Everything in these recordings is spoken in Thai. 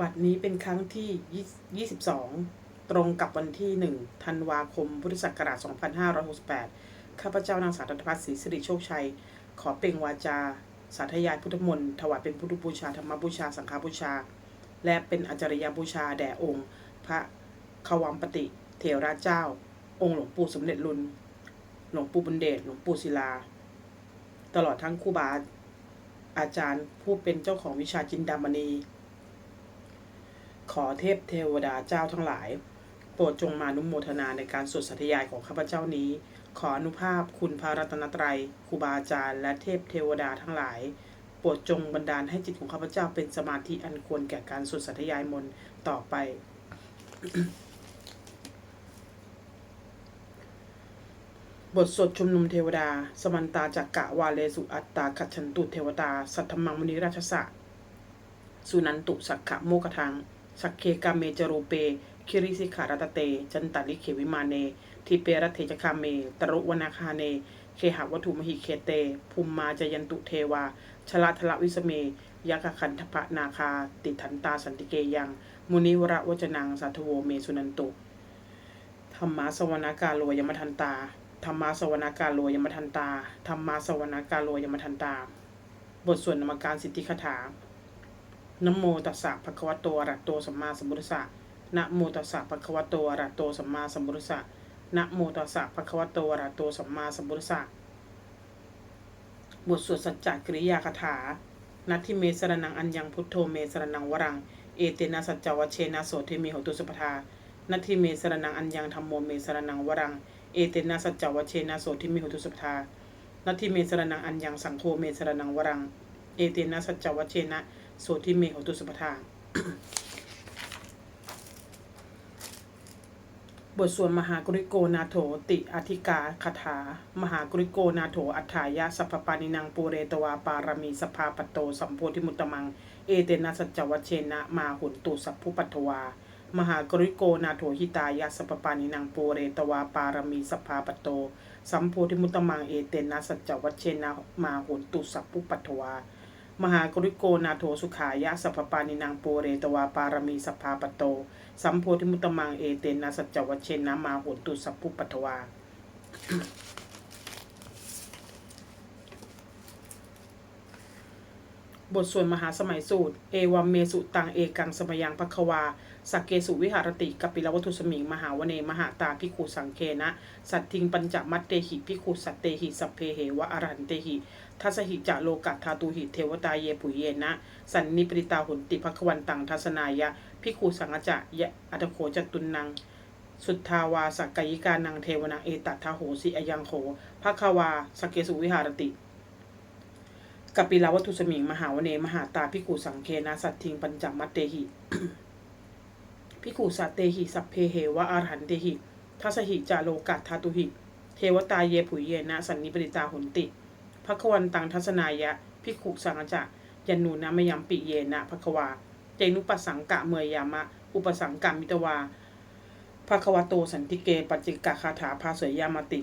บัตรนี้เป็นครั้งที่ 22 ตรงกับวันที่ 1 ธันวาคม พุทธศักราช 2568 ข้าพเจ้านางสาวรัตนพัฒน์ศรีสิริโชคชัย ขอเปล่งวาจา สาธยายพุทธมนต์ถวายเป็นพุทธบูชา ธรรมบูชา สังฆบูชา และเป็นอาจารยบูชาแด่องค์ พระขวัมปติ เถระเจ้า องค์หลวงปู่สมเด็จรุน หลวงปู่บุญเดช หลวงปู่ศิลา ตลอดทั้งครูบาอาจารย์ผู้เป็นเจ้าของวิชาจินดามณี อเทพเทวดาเจ้าทั้งหลาย โปรดจงมานุโมทนาในการสวดสัตยายของข้าพเจ้านี้ ขออนุภาพคุณพระรัตนตรัยครูบาอาจารย์และเทพเทวดาทั้งหลาย โปรดจงบันดาลให้จิตของข้าพเจ้าเป็นสมาธิอันควรแก่การสวดสัตยายมนต์ต่อไปบทสวดชุมนุมเทวดา สมันตาจักกะวาเลสุอัตตาขัดฉันตุเทวตา สัทธมังมณีราชสะสุนันตุสักขะโมกทัง สักเคกาเมจโรเป คิริสิขารัตเต จันตาลิเขวิมาเน ทิเปรตเทจคาเม ตรุวนาคาเน เคหวัตถุมหิเคเต ภูมมาจยันตุเทวา ชละทละวิสเมยะกะคันทปะนาคา ติทันตาสันติเกยัง มุนิวระวจนังสัทโวเมสุนันตุธรรมาสวนากาโลยมทันตา ธรรมาสวนากาโลยมทันตา ธรรมาสวนากาโลยมทันตา บทสวดนมการสิทธิคาถา นโมตัสสะภะคะวะโตอะระหะโตสัมมาสัมพุทธัสสะนะโมตัสสะภะคะวะโตอะระหะโตสัมมาสัมพุทธัสสะนะโมตัสสะภะคะวะโตอะระหะโตสัมมาสัมพุทธัสสะบทสวดสัจจกริยาคาถา นัตทิเมสรนังอัญญังพุทโธเมสรนังวรัง เอเตนะสัจจวเชนะโสเทมิโหตุสุปทา นัตทิเมสรนังอัญญังธรรมโมเมสรนังวรัง เอเตนะสัจจวเชนะโสเทมิโหตุสุปทา นัตทิเมสรนังอัญญังสังโฆเมสรนังวรัง เอเตนะสัจจวเชนะ โสทิเมโหตุสุปทาน บทสวดมหากริโกนาโถติอธิกาคาถา มหากริโกนาโถอัฏฐายะสัพปานินังปูเรตวาปารมีสภาปตโตสัมโพธิมุตตมัง เอเตนะสัจวัชเชนะมาหุนตุสัพพุปัตถวามหากริโกนาโถหิตายะสัพปานินังปูเรตวาปารมีสภาปตโต สัมโพธิมุตตมังเอเตนะสัจวัชเชนะมาหุนตุสัพพุปัตถวา มหากริโกนาโถสุขายะสัพพปานินางปูเรตวาปารมีสภาปโต สัมโพธิมุตมังเอเตนะสัจจวัชเชนะมาโหนตุสัพพุปัทวา บทส่วดมหาสมัยสูตร เอวัมเมสุตังเอกังสมยังพัควาสักเกสุวิหารติกัปปิลวัตุสมิง มหาวเน มหาตาพิคูสังเคนะ สัตทิงปัญจมัตเตหิพิคูสัตเตหิสัพเพเหวะอรันเตหิทัสหิจะโลกัตธาตุหิเทวตาเยปุเยนะ สันนิปริตาหุนติภควันตังทัศนายะพิคูสังฆจะยะอัตโขจตุนนังสุทธาวาสักกายิกานังเทวนาเอตัทธาโหสิอยังโขภควาสกเกสุวิหารติ กัปปิลาวัตุสมิง มหาวเน มหาตาพิคูสังเคนะสัตทิงปัญจมัตเตหิพิคูสัตเตหิสัพเพเหวะอาหันเตหิทัสหิจาโลกัตธาตุหิ เทวตาเยผุยเยนะ สันนิปริตาหุนติภควันตังทัศนายะพิคุสังจะยันนูนะมยัมปิเยนะภควา เจนุปสังกะเมยยามะ อุปสังกามิตวาภควโตสันติเกปัจจิกาคาถาภาเสยยามติ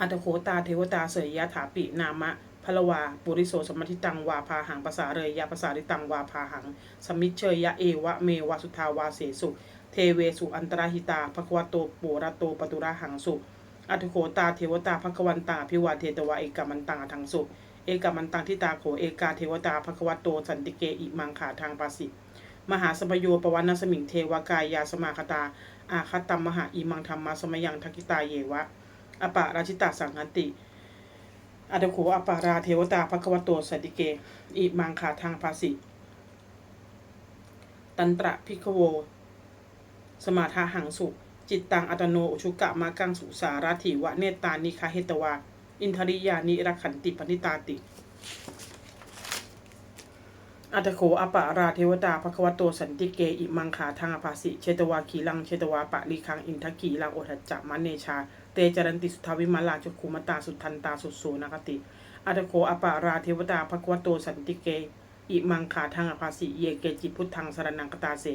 อัตโคตาเทวตาเสยยะถาปินามะ พลวาปุริโสสมมติตังวาพาหังภาษาเรยยะภาษาริตังวาพาหัง สมิเชยยะเอวะเมวะสุทาวาเสสุ เทเวสุอันตรหิตาภควโตปุระโตปตุระหังสุอัตโคตาเทวตาภควันตาพิวาเทตวะเอกามันตังทังสุเอกามันตังทิตาโขเอกาเทวตาภควโตสันติเกอิมังขาทางปาสิมหาสมโยปวันนสมิงเทวกายาสมาคตา อาคตัมมหาอิมังธรรมะสมยังทักิตาเยวะอปะราชิตาสังหันติ อัตโขอปาราเทวตาภควโตสันติเก อิมังขาทางภาสิตันตระพิกโว สมาทาหังสุ จิตตังอัตโนอุชุกะมากังสุสารถิวะเนตานิคาเฮตวา อินทริยานิรักขันติปณิตาติอัตโขอปาราเทวตาภควโตสันติเก อิมังขาทางภาสิ เชตวาคีลังเชตวาปะลีคังอินทกีลังโอทัจจะมะเนชา เตจรันติสุทธาวิมาลาจุคุมตาสุทันตาสุสูนคติอัตโขอปาราเทวตาภควโตสันติเก อิมังขาทางอภาสิเยเกจิพุทธังสรนังกตาเส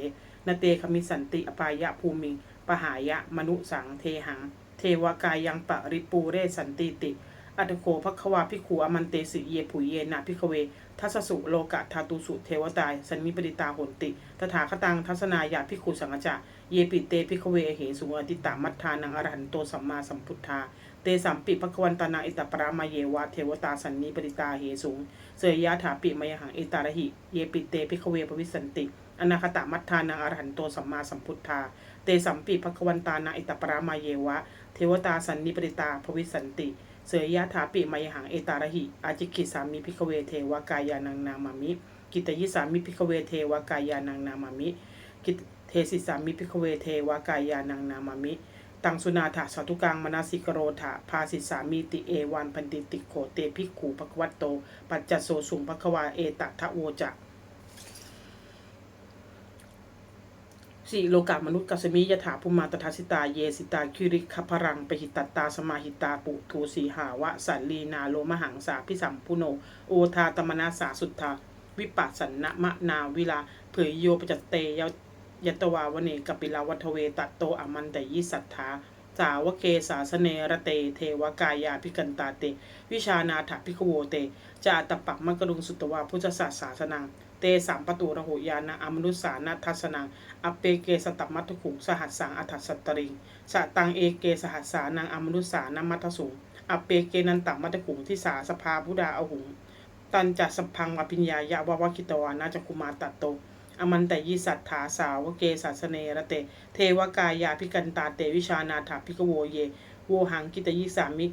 นเตคมิสันติอปายะภูมิปหายะมนุสังเทหัง เทวกายังปะริปูเรสันติติอัตโกภควาพิขูอมันเตสิเยผุเยนะพิกเว ทัสสุโลกะทาตุสุเทวตาย สันนิปริตาโหนติ ตถาคตังทัศนายาพิคุสังฆจะ เยปิเตพิกเวเหสุอติตามัทธานังอรหันโตสัมมาสัมพุทธา เตสัมปิภควันตานาอิตาปรามาเยวะเทวตาสันนิปริตาเหสุงเสยยะถาปิมยหังเอตาระหิ เยปิเตพิกเวปวิสันติ อนาคตามัทธานังอรหันโตสัมมาสัมพุทธา เตสัมปิภควันตานาอิตาปรามาเยวะ เทวตาสันนิปริตาภวิสันติ เสยยะถาปิมยหังเอตารหิอาจิกิสามิพิกเวเทวกายานังนามามิ กิตยิสามิพิกเวเทวกายานังนามามิกิเทสิสามิพิกเวเทวกายานังนามามิตังสุนาถาสาธุกังมนาสิกโรถาภาสิสามีติเอวันพันติติโขเตภิกขูภควัตโต ปัจจโสสุงภควาเอตทะโวจะ สีโลกามนุษย์กัสมิยถาภูมาตถาสิตาเยสิตาคิริคพรังปหิตตตาสมาหิตาปุทูสีหาวะสันลีนาโลมหังสาพิสัมพุโน โอทาตมนาสาสุทธาวิปัสสนะมะนาวิลาเผยโยปจัตเตยยตวาวเนกปิลาวัทเวตัตโตอมันตยิสัทธา สาวเกสาสเนระเต เทวกายาพิกันตาเต วิชานาถพิกโวเตจาตปักมกรุงสุตวาพุทธศาสาสนัง เตสามประตูระโหยานะอมนุสานาทัสนังอเปเกสตัมมัตถุขุงสหัสสังอัฏฐสตริงสะตังเอเกสหัสสานังอมนุสานามัทสุงอเปเกนันตัมมัตถุขุงที่สาสภาพุดาอหุงตันจัสพังอภิญญายะวะวะกิตวานาจักคุมาตัตโต อมันตยิสัทธาสาวเกสาสเนระเต เทวกายาพิกันตาเตวิชานาถาพิกโวเย โวหังกิตยิสามิ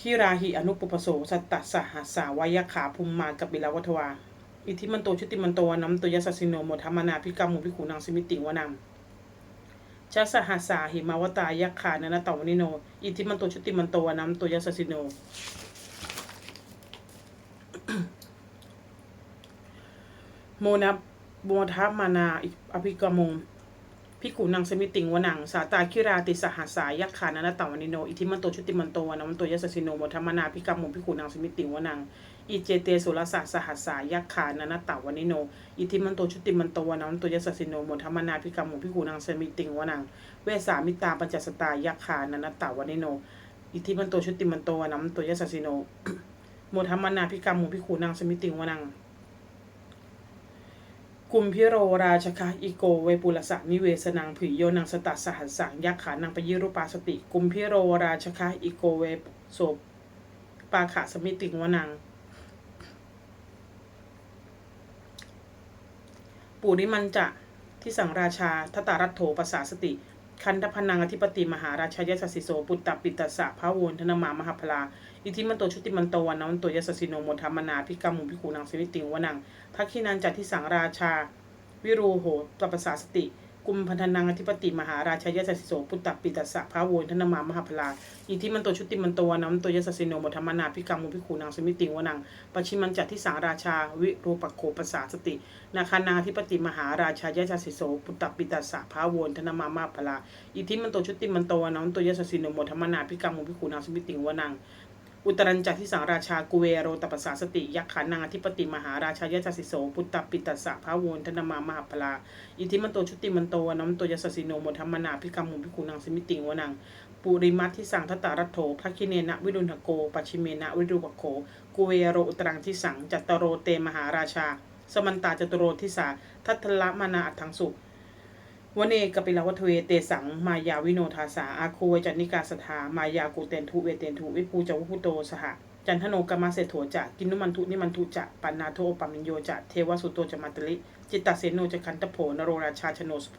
ฮิราหิอนุปปโสสัตตสหัสสาวายขาภูมมากับบิลาวัทวา อิทิมันโตชุติมันโตนัมโตยสสสิโนโมทัมมนาพิกามุพิขุนังสมิติวนังชัสหัสสาหิมาวตายักขานนตวนิโน อิทิมันโตชุติมันโตนัมโตยสสสิโนโมนะ โมทัมมานาอภิกรมงพิกุนังสมิติงวนังสาตาคิราติสหัสสายักขานันตวนิโนอิทิมันโตชุติมันโตวนัมโตยสสสิโนโมทัมมานาพิกามงพิกุนังสมิติงวนังอิเจเตสุรสาสหัสสายักขานันตวนิโนอิทิมันโตชุติมันโตวนัมโตยสสสิโนโมทัมมานาพิกามงพิกุนังสมิติงวนังเวสามิตาปัญจสตายักขานันตวนิโนอิทิมันโตชุติมันโตวนัมโตยสสสิโนโมทัมมานาพิกามงพิกุนังสมิติงวนัง กุมพิโรราชคะอิโกเวปุลสะนิเวสนังผุยโยนังสตัสสหัสสังยักขานังปยิรุปาสติ กุมพิโรราชคะอิโกเวโสปาขะสมิติงวนังปุริมันจะที่สังราชาทตารัตโถปสาสติ คันธพนังอธิปติมหาราชายสสสิโสปุตตปิตตสะพระวนธนมามหาพลาอิทิมันโตชุติมันโตวันนันโตยสสสิโนโมทัมมนาพิกามุพิคูนังสวิติงวนัง ทักขินันจัตที่สังราชา วิรูโหตปสาสติ กุมพันธนังอธิปติมหาราชายสสสิโสปุตตปิตตสสะพระโวนธนมามหาพลาอิทิมันโตชุติมันโตวันนันโตยสสสิโนโมทัมมนาพิกามุพิคูนังสวิติวนังปชิมันจัตที่สังราชา วิรูปโคปสาสติ นาคานาธิปติมหาราชายาสิโสปุตตปิตาสสะพาโวนธนมามาพลาอิทิมันโตชุติมันโตวนันโตยสสินโนมธรรมนาพิกรรมุพิคูนางสมิติวนัง อุตรัญจักที่สังราชากุเวโรตปสาสติยักขานาธิปติมหาราชายาสิโสปุตตปิตาสะพาโวนธนมามหาพลาอิทิมันโตชุติมันโตวนันโตยสสินโนโมธรรมนาพิกรรมุพิคูนาสมิติวนังปุริมัตที่สังทตารัตโถภคิเนนะวิรุณโกปัชิเมนะวิรุปโคกุเวโรอุตรังที่สังจัตโรเตมหาราชา สมันตาจตุโรทิสาทัทละมานาอัตถังสุ วเนกปิลาวัทเวเตสังมายาวิโนทาสาอาคูเวจันนิกาสถามายากูเตนทุเวเตนทุวิภูจวุพุโตสหะจันทโนกมาเศรษโถจะกินนุมันทุนิมันทุจะปันนาโทปามิโยจะเทวสุโตจะมัตตลิ จิตตเสโนจะคันตโผนโรราชาชโนสโพ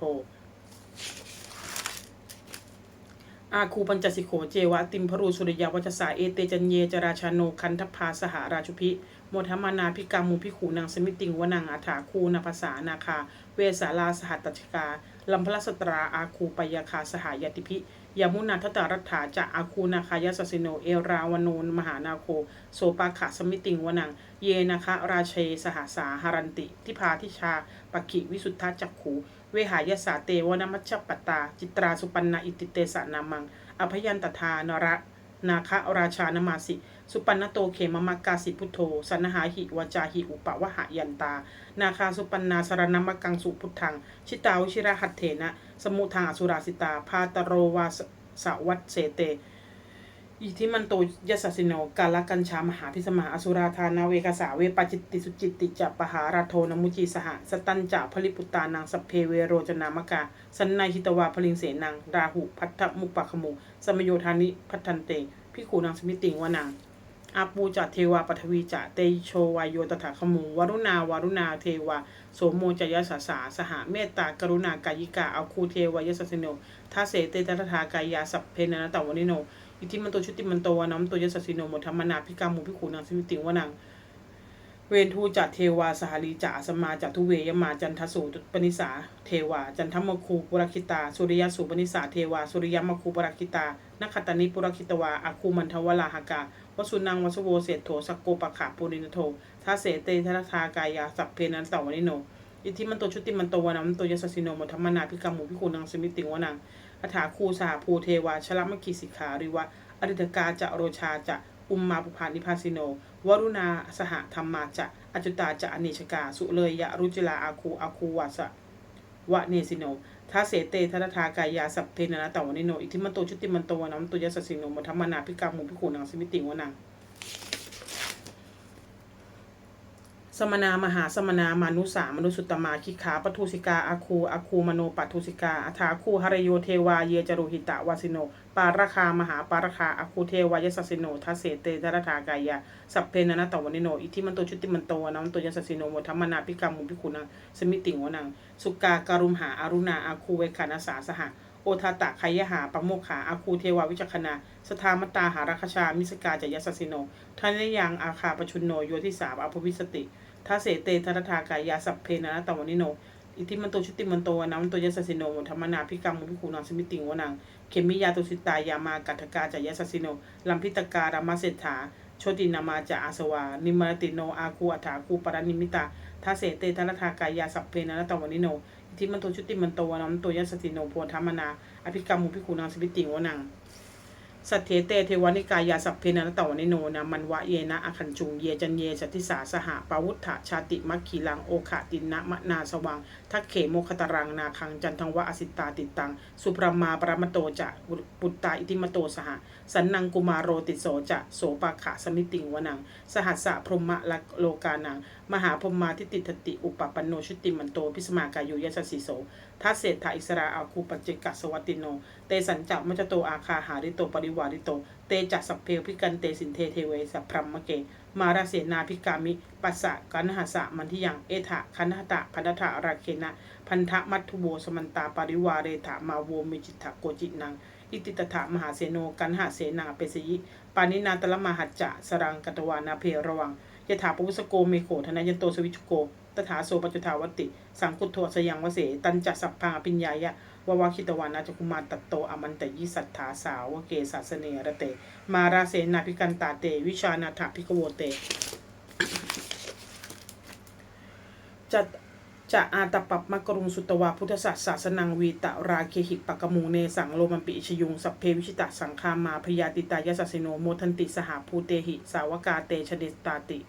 อาคูปัญจสิโขเจวะติมพรูสุริยาวัชสาเอเตจันเยจราชาโนคันทพาสหราชุพิ โมทมานาพิกามูพิขูนางสมิติงวนังอาถาคูนาภาษานาคา เวสาลาสหัตตชกาลัมพลสตราอาคูปยาคาสหายติพิยามุนาทตารัฐาจะอาคูนาคายสสิโน เอราวโนนมหานาโค โสปาขะสมิติงวนัง เยนะคะราเชสหาสาหารันติ ทิพาทิชาปกิวิสุทธาจักขู เวหายสาเตวนมัชปตตาจิตราสุปันนาอิติเตสานามัง อภยันตทานระ นาคะราชานมาสิ สุปันนโตเขมมักาสิพุทโธสันหาหิวาจาหิอุปวะหะยันตา นาคาสุปันนาสรณมกังสุพุทธัง ชิตาวชิระหัตเถนะ สมุทางอสุราสิตา พาตโรวาสสวัตเสเต อิทิมันโตยสสสิโนกาลกัญชามหาพิสมาอสุราธานาเวกสาเวปจิตติสุจิตติจะปหาราโทนมุจีสหสตันจะผลิปุตานางสัพเพเวโรจนามกาสันนายหิตวาพลิงเสนังราหุพัทธมุปปะขมุสมโยธานิพัทันเตพิขูนางสมิติงวนังอาปูจะเทวาปฐวีจะเตโชวายโยตถาคมุงวรุณาวรุณาเทวาโสมโมจยสาสาสหเมตตากรุณากายิกาเอาคูเทวายสสสิโนทัเสเตตถากายาสัพเพนะนะตวนิโน อิทิมันโตชุติมันโตวานัมโตยสสสิโนหมดธรรมนาพิกามุพิขูนางสมิติงวนังเวนทูจัตเทวาสหลีจะสมาจัตทุเวยมาจันทสูปนิสาเทวา จันทมคูปุรคิตา สุริยสูปนิสาเทวา สุริยมคูปุรคิตานักขตานิปุรคิตวาอาคูมันทวลาหกาวสุนังวสโวเศธโถสักโกปะขาปุรินโททาเสเตทะทากายาสัพเพนันตวนิโนอิทิมันโตชุติมันโตวานัมโตยสสิโนหมดธรรมนาพิกามุพิขูนางสมิติงวนัง อัฏฐาคูสาภูเทวาชลมกิสิกขาริวะอริตกาจะโรชาจะอุมมาปุพานิพาสิโน วรุณาสหธรรมาจะอจุตาจะอเนชกา สุเลยยะรุจิลาอาคูอาคูวาสะวะเนสิโนทาเสเตทะทากายาสัพเทนนาตวนิโน อิทิมันโตชุติมันโตวนัมตุยสสสิโนมัธมนาพิกามุพิขูนางสมิติวนัง สมนามหาสมนามานุสามนุสุตตมาคิขาปทุสิกาอาคูอาคูมโนปัทุสิกาอัฐาคูหรโยเทวาเยจรุหิตะวาสิโน ปาราคามหาปาราคาอาคูเทวายสสสิโนทัสเสเตทรทากายาสัพเพนะนะตวนิโนอิทิมันโตชุติมันโตวนัมโตยสสสิโนโมทัมมนาพิกามุพิคุนังสมิติงวนัง สุกาการุมหาอารุณาอาคูเวคานาสาสหะโอทาตะไคยหาปโมกขาอาคูเทวาวิจักขณาสทามตาหาราคชามิสกาจยสสสิโนทานยังอาคาปชุนโนโยที่สามอภวิสติ ทาเสเตทรทากายาสัพเพนะนะตวนิโน อิทิมันโตชุติมันโตวนัมโตยสสสิโนมธรรมนาพิกรรมุพิคูนังสมิติงวนังเคมิยาตุสิตายามากัตถกาจายสสสิโนลัมพิตการามาเศรษฐาโชตินามาจาอาสวา นิมรติโนอาคูอัฐาคูปรานิมิตาทาเสเตทรทากายาสัพเพนะนะตวนิโนอิทิมันโตชุติมันโตวนัมโตยสสสิโนโพธรรมนาอภิกรรมมุพิคูนังสมิติงวนัง สัทเทเตเทวานิกายาสัพเพนะนตวนิโนนะมันวะเยนะอคันจุงเยจันเยสัทธิสาสหปวุฒะชาติมัคคีลังโอคะตินนะมะนาสวังทักเขโมคตรังนาคังจันทังวะอสิตาติตัง สุพรมาปรมโตจะปุตตาอิติมโตสหสันนังกุมารโรติโสจะโสปะขะสมิติงวนัง สหัสสะพรหมะละโลกานัง มหาพรหมาทิติทติอุปปันโนชุติมันโตพิสมากายุยสสสิโส ทัสเศรษฐาอิสราอาคูปัจเจกะสวัตติโน เตสัญจักมัจโตอาคาหาริโตปริวาริโต เตจัสัพเพพิกันเตสินเทเทเวสัพพรัมมะเก มาราเสนาพิกามิปัสสะกันหาสะมันทิยังเอถะคันหตะพันธะราเคนะ พันธะมัททุโวสมันตาปริวาเรถะมาโวมิจิตถะโกจินังอิติตถะมหาเสโนกันหาเสนาเปสยิ ปานินาตละมหัจจะสรังกตวานาเพระวังยถาปุสโกเมโขธนยันโตสวิจุโก ตถาโสปัจุทาวติ สังคุตโทสยังวเส ตันจัสสัพพังอภิญญายะววาคิตวานาจกุมาตัตโตอมันตยิสัทธาสาวเกศาสเนระเต มาราเสนาพิกันตาเต วิชานาถพิกโวเตจะจะอาตปัปมกรุงสุตวาพุทธศาสศาสนังวีตะราเคหิปะกมุงเนสังโลมันปิชยุงสัพเพวิชิตะสังคามาพยาติตายสสสิโนโมทันติสหภูเตหิ สาวกาเตชเดตาติ